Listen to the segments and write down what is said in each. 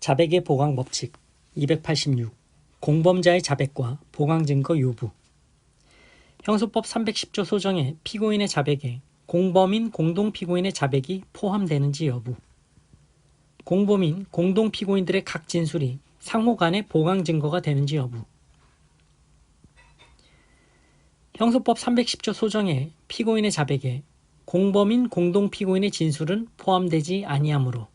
자백의 보강 법칙 286 공범자의 자백과 보강 증거 요부. 형소법 310조 소정의 피고인의 자백에 공범인 공동 피고인의 자백이 포함되는지 여부. 공범인 공동 피고인들의 각 진술이 상호 간의 보강 증거가 되는지 여부. 형소법 310조 소정의 피고인의 자백에 공범인 공동 피고인의 진술은 포함되지 아니하므로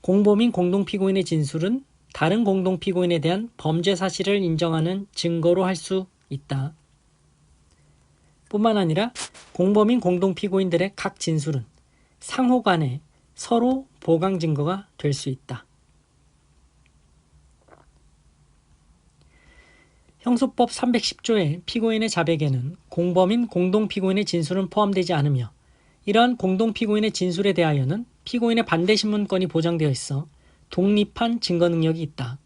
공범인 공동 피고인의 진술은 다른 공동 피고인에 대한 범죄 사실을 인정하는 증거로 할 수 있다. 뿐만 아니라 공범인 공동 피고인들의 각 진술은 상호 간에 서로 보강 증거가 될 수 있다. 형소법 310조의 피고인의 자백에는 공범인 공동 피고인의 진술은 포함되지 않으며 이러한 공동 피고인의 진술에 대하여는 피고인의 반대 신문권이 보장되어 있어 독립한 증거 능력이 있다.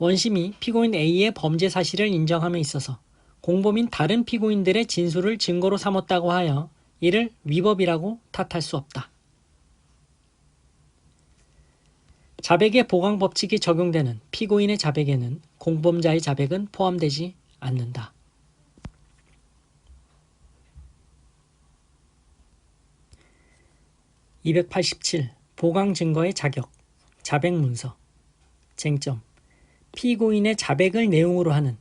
원심이 피고인 A의 범죄 사실을 인정함에 있어서 공범인 다른 피고인들의 진술을 증거로 삼았다고 하여 이를 위법이라고 탓할 수 없다. 자백의 보강 법칙이 적용되는 피고인의 자백에는 공범자의 자백은 포함되지 않는다. (287) 보강 증거의 자격. 자백 문서. 쟁점. 피고인의 자백을 내용으로 하는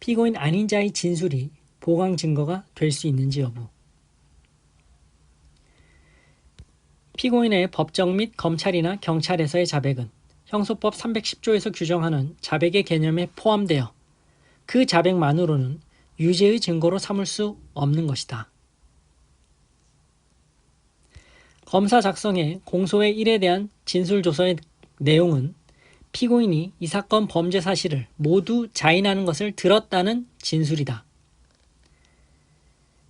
피고인 아닌 자의 진술이 보강 증거가 될 수 있는지 여부. 피고인의 법정 및 검찰이나 경찰에서의 자백은 형소법 310조에서 규정하는 자백의 개념에 포함되어 그 자백만으로는 유죄의 증거로 삼을 수 없는 것이다. 검사 작성의 공소의 일에 대한 진술 조서의 내용은 피고인이 이 사건 범죄 사실을 모두 자인하는 것을 들었다는 진술이다.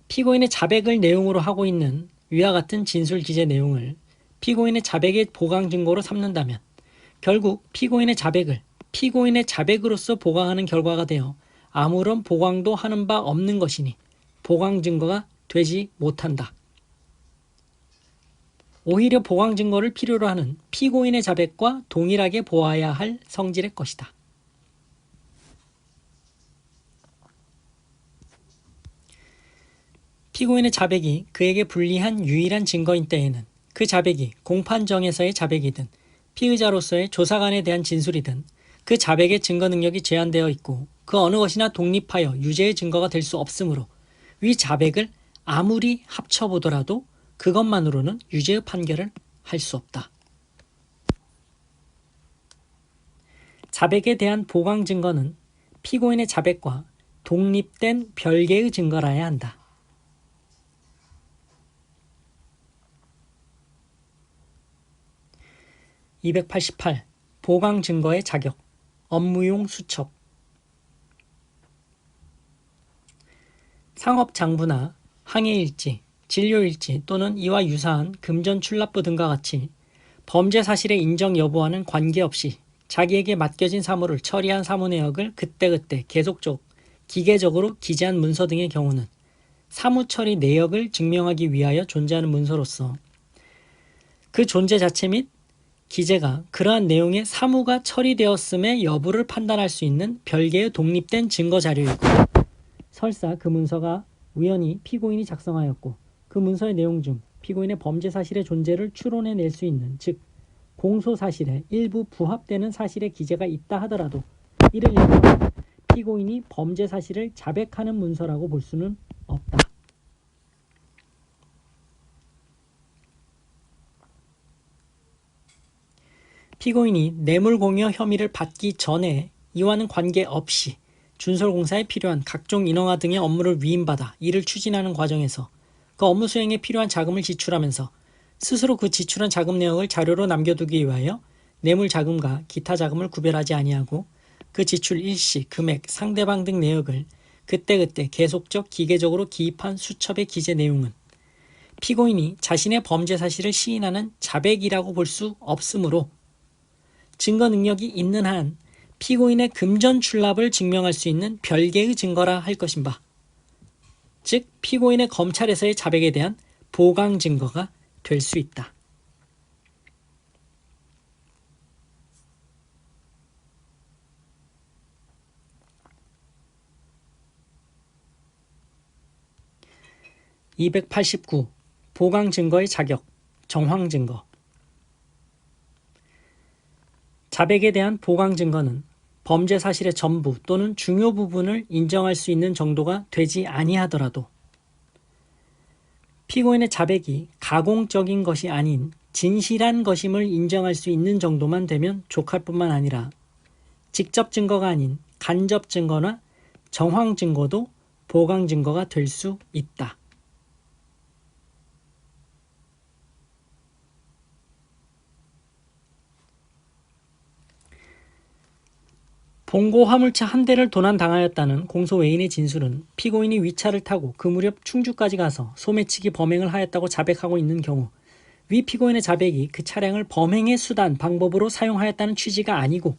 피고인의 자백을 내용으로 하고 있는 위와 같은 진술 기재 내용을 피고인의 자백의 보강 증거로 삼는다면 결국 피고인의 자백을 피고인의 자백으로서 보강하는 결과가 되어 아무런 보강도 하는 바 없는 것이니 보강 증거가 되지 못한다. 오히려 보강 증거를 필요로 하는 피고인의 자백과 동일하게 보아야 할 성질의 것이다. 피고인의 자백이 그에게 불리한 유일한 증거인 때에는 그 자백이 공판정에서의 자백이든 피의자로서의 조사관에 대한 진술이든 그 자백의 증거 능력이 제한되어 있고 그 어느 것이나 독립하여 유죄의 증거가 될 수 없으므로 위 자백을 아무리 합쳐보더라도 그것만으로는 유죄의 판결을 할 수 없다. 자백에 대한 보강 증거는 피고인의 자백과 독립된 별개의 증거라야 한다. 288. 보강 증거의 자격. 업무용 수첩. 상업 장부나 항해일지, 진료일지 또는 이와 유사한 금전 출납부 등과 같이 범죄 사실의 인정 여부와는 관계없이 자기에게 맡겨진 사무를 처리한 사무 내역을 그때그때 계속적, 기계적으로 기재한 문서 등의 경우는 사무 처리 내역을 증명하기 위하여 존재하는 문서로서 그 존재 자체 및 기재가 그러한 내용의 사무가 처리되었음의 여부를 판단할 수 있는 별개의 독립된 증거 자료이고 설사 그 문서가 우연히 피고인이 작성하였고 그 문서의 내용 중 피고인의 범죄 사실의 존재를 추론해낼 수 있는 즉 공소 사실에 일부 부합되는 사실의 기재가 있다 하더라도 이를 인정 피고인이 범죄 사실을 자백하는 문서라고 볼 수는 없다. 피고인이 뇌물공여 혐의를 받기 전에 이와는 관계없이 준설공사에 필요한 각종 인허가 등의 업무를 위임받아 이를 추진하는 과정에서 그 업무 수행에 필요한 자금을 지출하면서 스스로 그 지출한 자금 내역을 자료로 남겨두기 위하여 뇌물 자금과 기타 자금을 구별하지 아니하고 그 지출 일시, 금액, 상대방 등 내역을 그때그때 계속적 기계적으로 기입한 수첩의 기재 내용은 피고인이 자신의 범죄 사실을 시인하는 자백이라고 볼 수 없으므로 증거 능력이 있는 한 피고인의 금전 출납을 증명할 수 있는 별개의 증거라 할 것인 바. 즉 피고인의 검찰에서의 자백에 대한 보강 증거가 될 수 있다. (289) 보강 증거의 자격 정황 증거 자백에 대한 보강 증거는 범죄 사실의 전부 또는 중요 부분을 인정할 수 있는 정도가 되지 아니하더라도 피고인의 자백이 가공적인 것이 아닌 진실한 것임을 인정할 수 있는 정도만 되면 족할 뿐만 아니라 직접 증거가 아닌 간접 증거나 정황 증거도 보강 증거가 될 수 있다. 봉고 화물차 한 대를 도난당하였다는 공소 외인의 진술은 피고인이 위차를 타고 그 무렵 충주까지 가서 소매치기 범행을 하였다고 자백하고 있는 경우 위 피고인의 자백이 그 차량을 범행의 수단, 방법으로 사용하였다는 취지가 아니고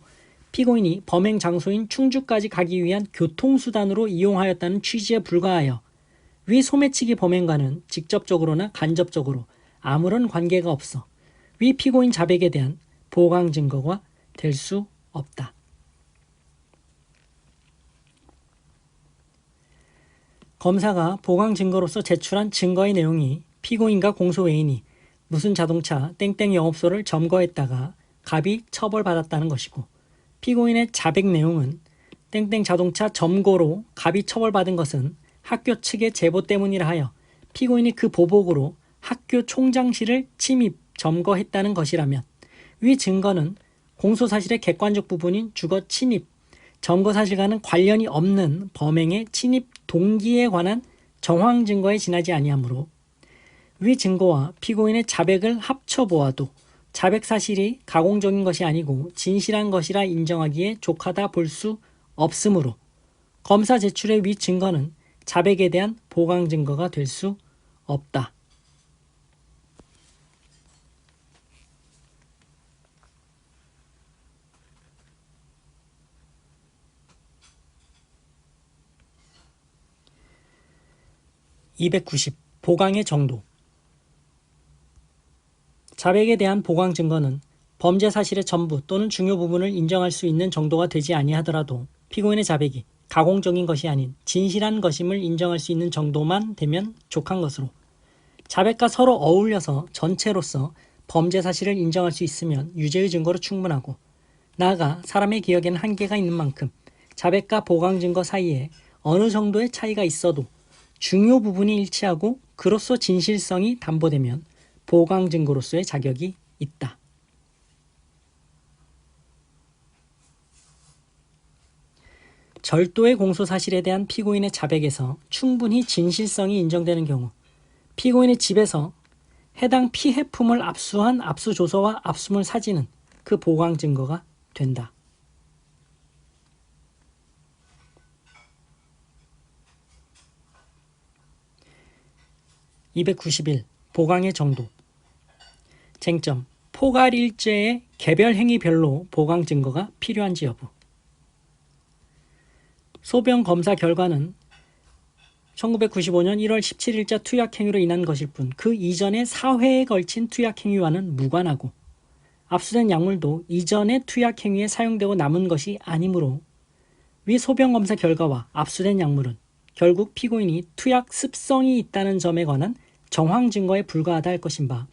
피고인이 범행 장소인 충주까지 가기 위한 교통수단으로 이용하였다는 취지에 불과하여 위 소매치기 범행과는 직접적으로나 간접적으로 아무런 관계가 없어 위 피고인 자백에 대한 보강 증거가 될 수 없다. 검사가 보강 증거로서 제출한 증거의 내용이 피고인과 공소 외인이 무슨 자동차 땡땡 영업소를 점거했다가 갑이 처벌받았다는 것이고 피고인의 자백 내용은 땡땡 자동차 점거로 갑이 처벌받은 것은 학교 측의 제보 때문이라 하여 피고인이 그 보복으로 학교 총장실을 침입 점거했다는 것이라면 위 증거는 공소 사실의 객관적 부분인 주거 침입 점거 사실과는 관련이 없는 범행의 침입 동기에 관한 정황 증거에 지나지 아니하므로 위 증거와 피고인의 자백을 합쳐 보아도 자백 사실이 가공적인 것이 아니고 진실한 것이라 인정하기에 족하다 볼 수 없으므로 검사 제출의 위 증거는 자백에 대한 보강 증거가 될 수 없다. (290) 보강의 정도. 자백에 대한 보강 증거는 범죄 사실의 전부 또는 중요 부분을 인정할 수 있는 정도가 되지 아니하더라도 피고인의 자백이 가공적인 것이 아닌 진실한 것임을 인정할 수 있는 정도만 되면 족한 것으로 자백과 서로 어울려서 전체로서 범죄 사실을 인정할 수 있으면 유죄의 증거로 충분하고 나아가 사람의 기억에는 한계가 있는 만큼 자백과 보강 증거 사이에 어느 정도의 차이가 있어도 중요 부분이 일치하고 그로써 진실성이 담보되면 보강 증거로서의 자격이 있다. 절도의 공소 사실에 대한 피고인의 자백에서 충분히 진실성이 인정되는 경우 피고인의 집에서 해당 피해품을 압수한 압수조서와 압수물 사진은 그 보강 증거가 된다. (291) 보강의 정도. 쟁점 포괄일죄의 개별 행위별로 보강 증거가 필요한지 여부. 소변 검사 결과는 1995년 1월 17일자 투약행위로 인한 것일 뿐 그 이전의 사회에 걸친 투약행위와는 무관하고 압수된 약물도 이전의 투약행위에 사용되고 남은 것이 아니므로 위 소변검사 결과와 압수된 약물은 결국 피고인이 투약 습성이 있다는 점에 관한 정황 증거에 불과하다 할 것인 바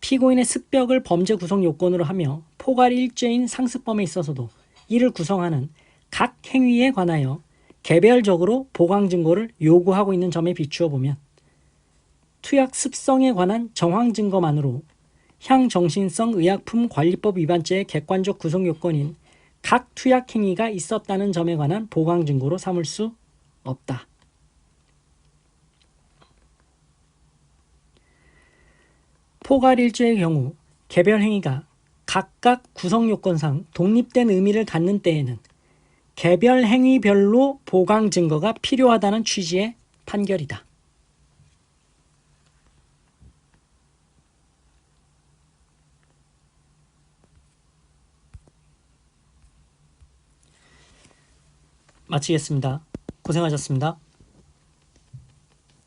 피고인의 습벽을 범죄 구성 요건으로 하며 포괄 일죄인 상습범에 있어서도 이를 구성하는 각 행위에 관하여 개별적으로 보강 증거를 요구하고 있는 점에 비추어 보면 투약 습성에 관한 정황 증거만으로 향정신성 의약품 관리법 위반죄의 객관적 구성 요건인 각 투약 행위가 있었다는 점에 관한 보강 증거로 삼을 수 없다. 포괄일죄의 경우 개별 행위가 각각 구성 요건상 독립된 의미를 갖는 때에는 개별 행위별로 보강 증거가 필요하다는 취지의 판결이다. 마치겠습니다. 고생하셨습니다.